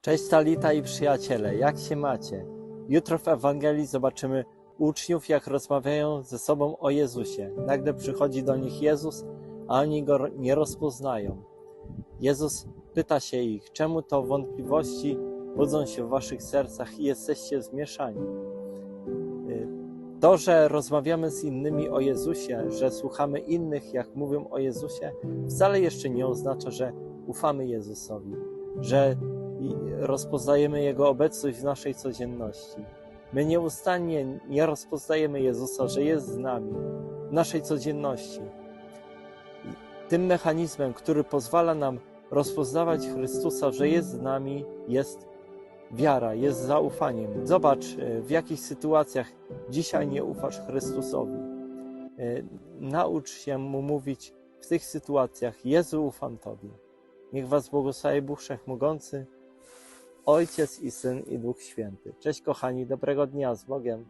Cześć Talita i przyjaciele, jak się macie? Jutro w Ewangelii zobaczymy uczniów, jak rozmawiają ze sobą o Jezusie. Nagle przychodzi do nich Jezus, a oni go nie rozpoznają. Jezus pyta się ich, czemu to wątpliwości budzą się w waszych sercach i jesteście zmieszani. Y, To, że rozmawiamy z innymi o Jezusie, że słuchamy innych, jak mówią o Jezusie, wcale jeszcze nie oznacza, że ufamy Jezusowi, że i rozpoznajemy Jego obecność w naszej codzienności. My nieustannie nie rozpoznajemy Jezusa, że jest z nami w naszej codzienności. Tym mechanizmem, który pozwala nam rozpoznawać Chrystusa, że jest z nami, jest wiara, jest zaufaniem. Zobacz, e, w jakich sytuacjach dzisiaj nie ufasz Chrystusowi. E, Naucz się mu mówić w tych sytuacjach: Jezu, ufam Tobie. Niech Was błogosławi Bóg Wszechmogący, Ojciec i Syn i Duch Święty. Cześć kochani, dobrego dnia z Bogiem.